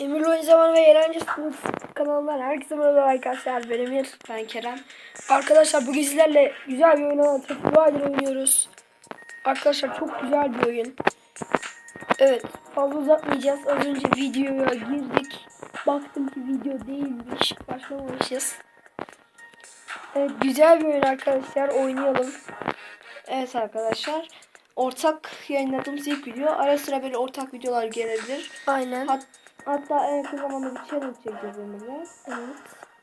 Emir Oyun Zamanı ve Eğlence Sınıf kanalından herkese merhaba arkadaşlar. Ben Emir. Ben Kerem. Arkadaşlar bugün sizlerle güzel bir oyun Traffic Rider oynuyoruz. Arkadaşlar çok güzel bir oyun. Evet fazla uzatmayacağız. Az önce videoya girdik. Baktım ki video değilmiş. Başlamamışız. Evet güzel bir oyun arkadaşlar. Oynayalım. Evet arkadaşlar. Ortak yayınladığımız ilk video. Ara sıra böyle ortak videolar gelebilir. Aynen. Hat, hatta en yakın zamanda bir challenge çekeceğiz Emir'le. Evet.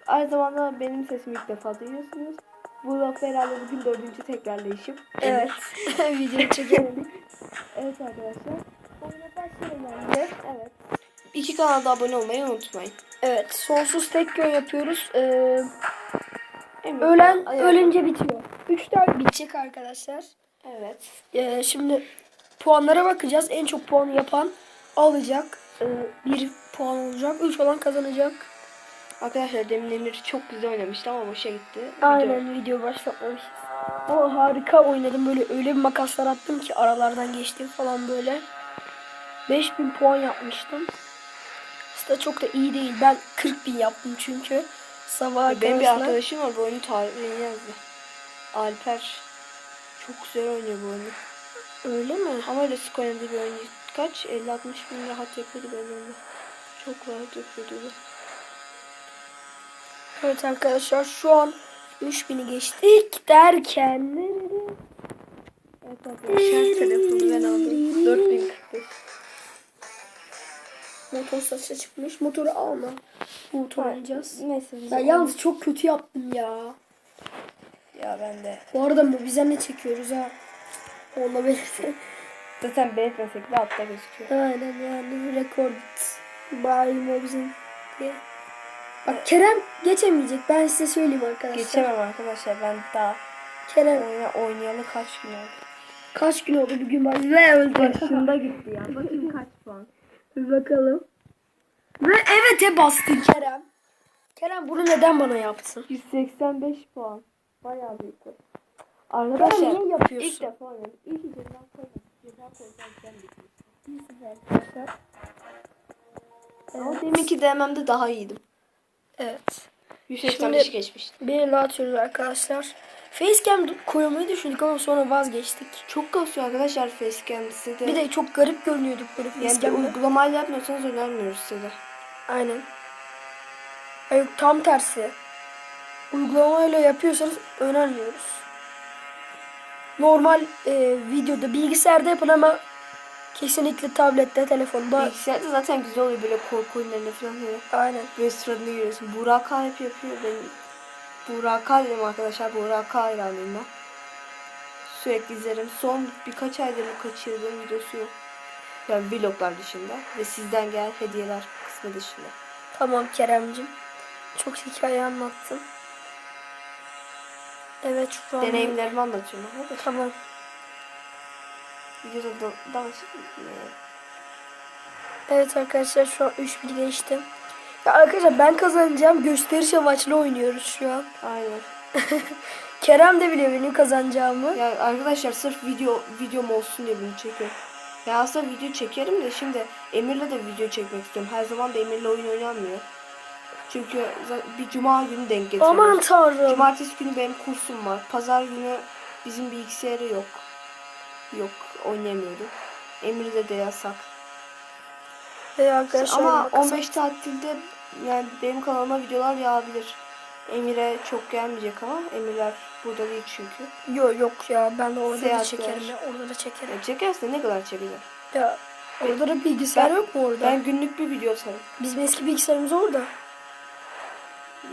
Aynı zamanda benim sesimi ilk defa duyuyorsunuz. Bu laf herhalde bugün dördüncü tekrarlayışım. Evet. Video çekemedik. Evet arkadaşlar. Oyuna başlayalım bence. Evet. İki kanalda abone olmayı unutmayın. Evet, sonsuz tek yön yapıyoruz. Ee, Emir, ölen ayağa- ölünce bitiyor. 3 tane bitecek arkadaşlar. Evet. Ee, şimdi puanlara bakacağız. En çok puanı yapan alacak. Ee, bir puan olacak. 3 olan kazanacak. Arkadaşlar demin Emir çok güzel oynamıştı ama boşa gitti. Aynen video başlatmamışız. Ama harika oynadım. Böyle öyle bir makaslar attım ki aralardan geçtim falan böyle. 5000 puan yapmıştım. Aslında çok da iyi değil. Ben 40 bin yaptım çünkü. Sabah Benim bir arkadaşlar. arkadaşım var bu oyunu tarihini yazdı. Alper. Çok güzel oynuyor bu oyunu. Öyle mi? Ama öyle sık oynadığı bir oyun. Kaç? 50-60 bin rahat yapıyordu ben oyunu. Çok rahat yapıyordu. Evet arkadaşlar şu an 3000'i geçtik derken Evet arkadaşlar telefonu ben aldım. 4045. motor satışa çıkmış. Motoru alma. Bu motor alacağız. Neyse Ya yalnız çok kötü yaptım ya. Ya ben de. Bu arada mı bize ne çekiyoruz ha? Onunla belirtin. Zaten belirtmesek de altta gözüküyor. Aynen yani rekord bayım bizim diye. Bak Kerem geçemeyecek. Ben size söyleyeyim arkadaşlar. Geçemem arkadaşlar ben daha Kerem oyuna oynayalı kaç gün oldu. kaç gün oldu bugün bak ve öldü. Başında gitti ya. Bakayım kaç puan. Bir bakalım. Ve evet'e bastın Kerem. Kerem bunu neden bana yaptın? 185 puan. Bayağı büyük. Arkadaşlar niye yapıyorsun? ilk defa oynadım. Ki ceza koydum. Ceza koysam sen arkadaşlar. Deminki DM'de daha iyiydim. Evet. 185 Şimdi- geçmiştim. Bir el atıyoruz arkadaşlar. Facecam koymayı düşündük ama sonra vazgeçtik. Çok kasıyor arkadaşlar facecam size de. Bir de çok garip görünüyorduk böyle yani facecam'da. uygulamayla yapmıyorsanız önermiyoruz size. Aynen. Hayır tam tersi. Uygulamayla yapıyorsanız önermiyoruz. Normal e, videoda bilgisayarda yapın ama kesinlikle tablette, telefonda. Bilgisayarda zaten güzel oluyor böyle korku oyunlarında falan böyle. Aynen. Böyle sıralarını görüyorsun. Burak hep yapıyor. Ben Burak dedim arkadaşlar. Burak hayranıyım ben. Sürekli izlerim. Son birkaç aydır kaçırdığım videosu yok. Yani vloglar dışında. Ve sizden gelen hediyeler kısmı dışında. Tamam Keremcim. Çok hikaye anlattın. Evet şu an. Deneyimlerimi anlatıyorum. Hadi. Tamam. Videoda da danışık Evet arkadaşlar şu an 3000 geçtim. Ya arkadaşlar ben kazanacağım. Gösteriş amaçlı oynuyoruz şu an. Aynen. Kerem de biliyor benim kazanacağımı. Ya arkadaşlar sırf video videom olsun diye bunu çekiyorum. Ya aslında video çekerim de şimdi Emir'le de video çekmek istiyorum. Her zaman da Emir'le oyun oynanmıyor. Çünkü bir cuma günü denk getiriyoruz. Aman tanrım. Cumartesi günü benim kursum var. Pazar günü bizim bilgisayarı yok. Yok oynayamıyorduk. Emir'de de yasak. Ve arkadaşlar Ama makası- 15 tatilde yani benim kanalıma videolar yağabilir. Emir'e çok gelmeyecek ama Emirler burada değil çünkü. Yok yok ya ben de orada da Seyahatler. çekerim ya orada da çekerim. Ya çekerse ne kadar çekeceğim? Ya orada da bilgisayar Ben- yok mu orada? Ben günlük bir video atarım. Bizim eski bilgisayarımız orada.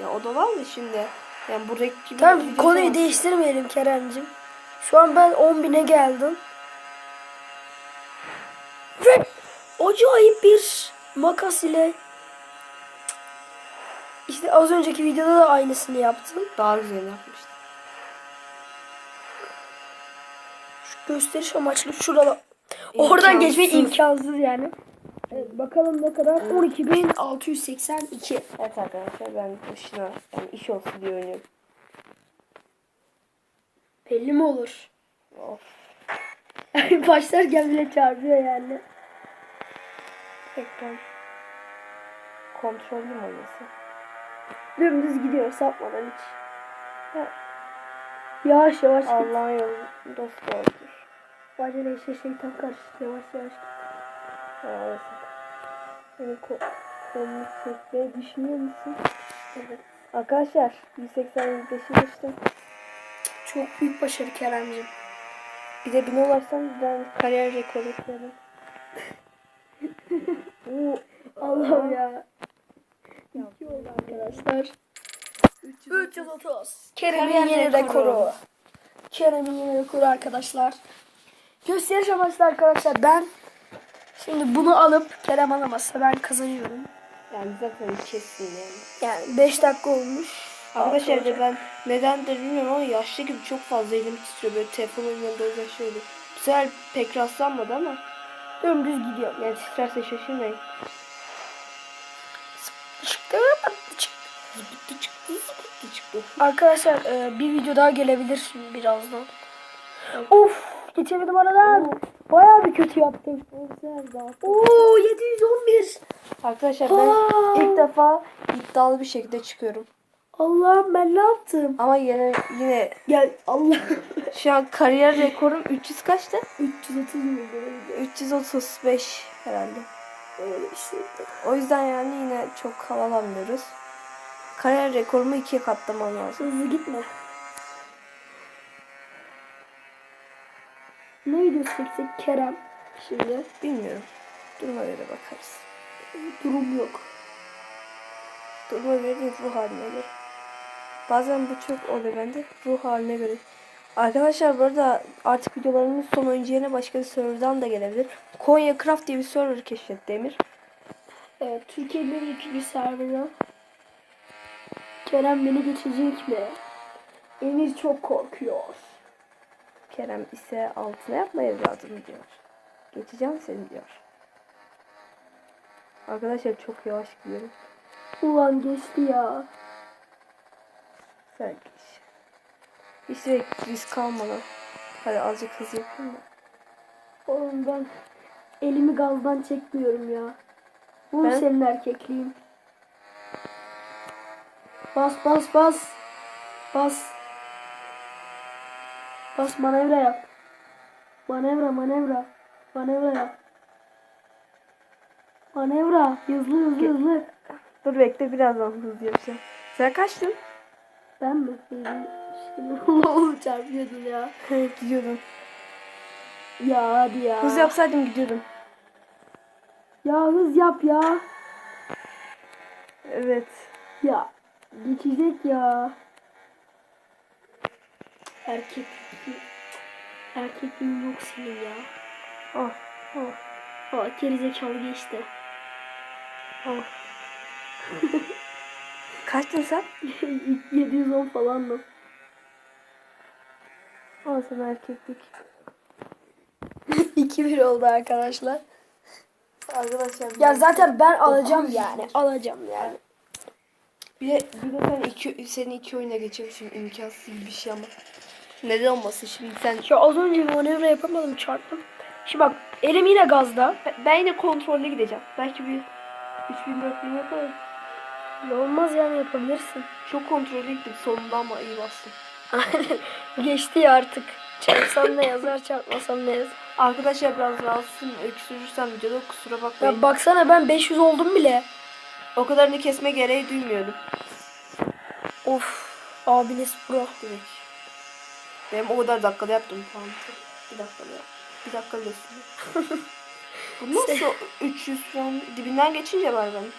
Ya o da var da şimdi. Yani buradaki gibi Tamam konuyu atamazsın. değiştirmeyelim Kerem'cim. Şu an ben 10.000'e geldim. Ve acayip bir makas ile işte az önceki videoda da aynısını yaptım. Daha güzel yapmıştım. Şu gösteriş amaçlı şurada. Oradan geçmek imkansız yani. Evet, bakalım ne kadar? 12.682. Evet arkadaşlar ben boşuna yani iş olsun diye oynuyorum. Belli mi olur? Of. Başlarken bile çarpıyor yani. Tekrar. kontrollü mü olması? Dümdüz gidiyor sapmadan hiç. Yavaş yavaş git. Allah'ın yolu dost doğrudur. Acele işe şeytan karıştı. Yavaş yavaş git. Evet. Beni ko- kolunu çekmeyi düşünüyor musun? Evet. Arkadaşlar 185'i geçtim. Çok büyük başarı Keremciğim. Bir de bine ulaşsam ben kariyer rekoru kırarım. Allah'ım ya. İki oldu arkadaşlar. 330. Kerem'in yeni rekoru. Kerem'in yeni rekoru arkadaşlar. Gösteriş amaçlı arkadaşlar ben şimdi bunu alıp Kerem alamazsa ben kazanıyorum. Yani zaten kesin yani. Yani 5 dakika olmuş. Arkadaşlar Altı da ben nedendir bilmiyorum ama yaşlı gibi çok fazla elim titriyor böyle telefon oynuyordu o yüzden şöyle. Bu sefer pek rastlanmadı ama dümdüz gidiyor. yani titrerse şaşırmayın. Zıpıttı çıktı zıpıttı çıktı. Arkadaşlar e, bir video daha gelebilir şimdi birazdan. Of geçemedim aradan. Bayağı bir kötü yaptım. Oo 711. Arkadaşlar ben Aa! ilk defa iddialı bir şekilde çıkıyorum. Allah'ım ben ne yaptım? Ama yine yine Gel Allah. şu an kariyer rekorum 300 kaçtı? 330 mu böyle? 335 herhalde. Öyle bir şey. O yüzden yani yine çok havalanmıyoruz. Kariyer rekorumu ikiye katlamam lazım. Hızlı gitme. Ne videosu çeksek Kerem şimdi? Bilmiyorum. Duruma göre bakarız. Durum yok. Duruma göre değil, ruh haline göre. Bazen bu çok oluyor bende. Ruh haline göre. Arkadaşlar bu arada artık videolarımın son oyuncu yerine başka bir serverdan da gelebilir. Konya Craft diye bir server keşfetti Emir. Evet, Türkiye'nin ikinci serverı. Kerem beni geçecek mi? Emir çok korkuyor. Kerem ise altına yapma evladım diyor. Geçeceğim seni diyor. Arkadaşlar çok yavaş gidiyorum. Ulan geçti ya. Sen geç. Hiç de risk almadan. Hadi azıcık hız yapayım da. Oğlum ben elimi gazdan çekmiyorum ya. Bu Ben- senin erkekliğin. Bas bas bas. Bas. Bas manevra yap. Manevra manevra. Manevra yap. Manevra. Hızlı hızlı hızlı. Dur bekle birazdan hız yapacağım. Sen kaçtın? Ben mi? Şimdi oğlum çarpıyordun ya. Gidiyordum. Ya hadi ya. Hız yapsaydım gidiyordum. Ya hız yap ya. Evet. Ya geçecek ya. Erkek erkekliğin yok senin ya. Oh. Oh. Aa gerizekalı geçti. Oh. Kaçtın sen? 710 falan mı? Al sana erkeklik. 2-1 oldu arkadaşlar. Arkadaşlar Ya zaten ben alacağım yani. Alacağım yani. bir de, bir de sen iki, seni iki oyuna geçirmişim imkansız bir şey ama. Neden olmasın şimdi sen Ya az önce manevra yapamadım çarptım. Şimdi bak elim yine gazda. ben yine kontrollü gideceğim. Belki bir 3000 4000 yaparım. Ne olmaz yani yapabilirsin. Çok kontrollü gittim sonunda ama iyi bastım. Geçti ya artık. Çarpsam ne yazar çarpmasam ne yazar. Arkadaşlar biraz rahatsızım. Öksürürsem videoda kusura bakmayın. Ya baksana ben 500 oldum bile. O kadarını kesme gereği duymuyordum. Of abiniz pro. Direkt. Benim o kadar dakikada yaptım falan. Bir dakikada yap. Bir dakika bile sürüyor. Bu nasıl 300 falan dibinden geçince var benim.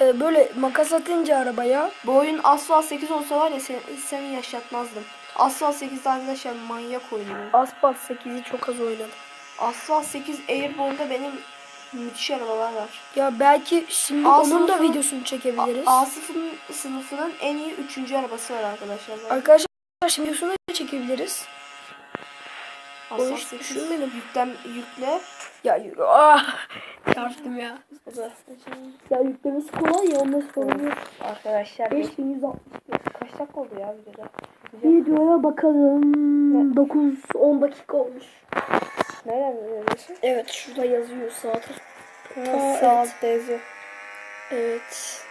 Ee, böyle makas atınca arabaya Bu oyun Asphalt 8 olsa var ya seni, seni yaşatmazdım. Asphalt 8'de arkadaşlar manyak oynuyor. Asphalt 8'i çok az oynadım. Asphalt 8 Airborne'da benim müthiş arabalar var. Ya belki şimdi A onun da videosunu çekebiliriz. A, A sınıfının, sınıfının en iyi 3. arabası var arkadaşlar. Arkadaşlar şimdi videosunu da çekebiliriz. Konuş- 8 düşünmedim. yüklen, yükle. Ya yürü. Ah! Çarptım ya. Ya yüklemesi kolay ya onda sorun yok. Arkadaşlar 5160. kaç dakika oldu ya videoda? Videoya bakalım. 9-10 dakika olmuş. Nereden biliyorsun? Evet şurada yazıyor sağda. Ha, altta yazıyor. Evet.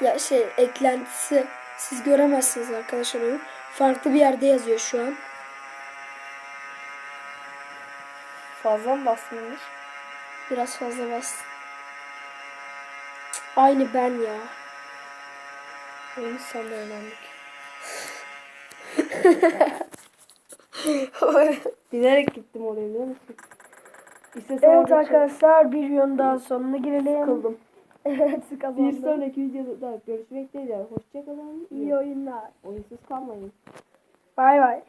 Ya şey eklentisi siz göremezsiniz arkadaşlar onu. Farklı bir yerde yazıyor şu an. Fazla mı basmış? Biraz fazla bas. Aynı ben ya. Oyunu sen de öğrendik. Bilerek gittim oraya biliyor musun? İstesem Evet orada arkadaşlar bir yön daha sonuna girelim. Sıkıldım. Evet Bir kazandım. sonraki videoda görüşmek dileğiyle. Hoşçakalın. İyi oyunlar. Oyunsuz kalmayın. Bay bay.